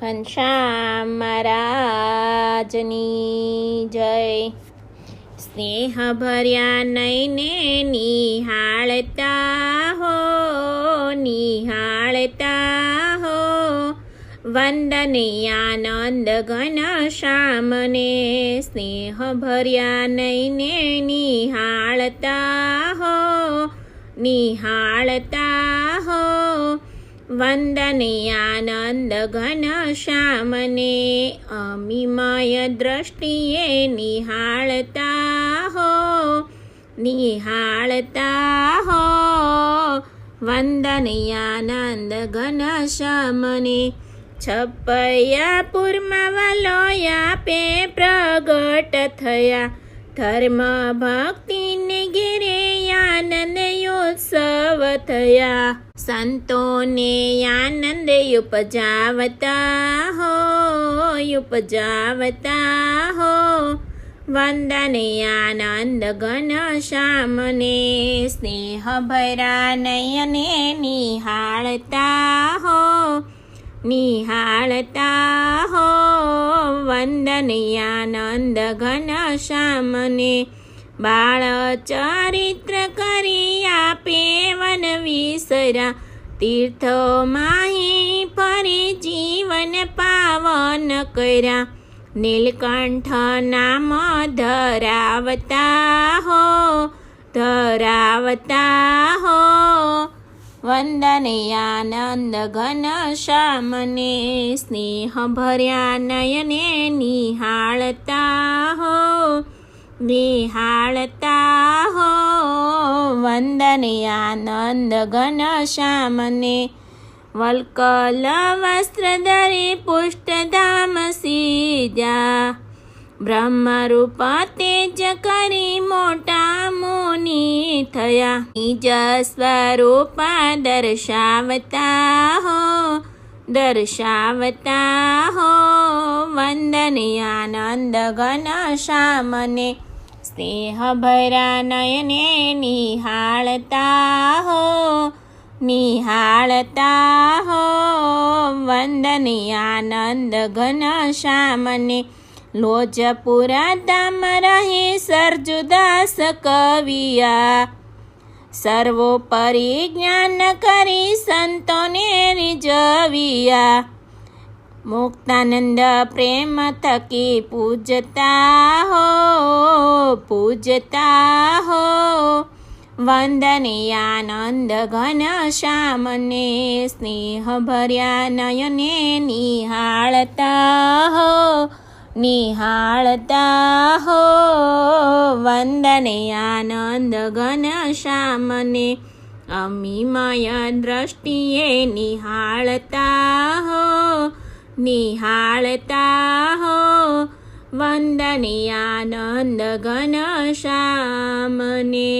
ઘનશ્યામ મહારાજની જય. સ્નેહ ભર્યા નયને નિહાળતા હો નિહાળતા હો. વંદને આનંદ ઘન શ્યામને સ્નેહ ભર્યા નયને નિહાળતા હો નિહાળતા હો. વંદને ઘન શ્યામને અમિમય દ્રષ્ટિએ નિહાળતા હો નિહાળતા હો વંદને આનંદ ઘન શ્યામને પે પ્રગટ થયા ધર્મ ભક્તિને ગિરે આનંદ થયા સંતોને આનંદ ઉપજાવતા હો ઉપજાવતા હો. વંદને આનંદ ઘન શ્યામને સ્નેહ ભરા નયને નિહાળતા હો નિહાળતા હો. વંદને આનંદ ઘન શ્યામને બાળ ચરિત્ર કરી આપે વિસરા. તીર્થો માહી ફરી જીવન પાવન કર્યા. નીલકંઠ નામ ધરાવતા હો ધરાવતા હો. વંદનયાનંદ ઘન શ્યામને સ્નેહ ભર્યા નયને નિહાળતા હો નિહાળતા વંદને આનંદ ઘન શ્યામને વલ્કલ વસ્ત્ર ધરી પુષ્ટધામ સીધા બ્રહ્મરૂપ તેજ કરી મોટા મુનિ થયા. નિજ સ્વરૂપ દર્શાવતા હો દર્શાવતા હો વંદને આનંદ ઘન શ્યામને સ્નેહ ભરા નયને નિહાળતા હો નિહાળતા હો. વંદન આનંદ ઘન શ્યામને. લોજપુરા ધામ રહે સરજુદાસ કવિયા. સર્વોપરી જ્ઞાન કરી સંતોને રીઝવિયા. મુક્તાનંદ પ્રેમ થકી પૂજતા હો પૂજતા હો. વંદને આનંદ ઘન શ્યામને સ્નેહ ભર્યા નયને નિહાળતા હો નિહાળતા હો. વંદને આનંદ ઘન શ્યામને, અમીમય દ્રષ્ટિએ નિહાળતા હો. નિહાળતા હો વંદને આનંદ ઘન શ્યામને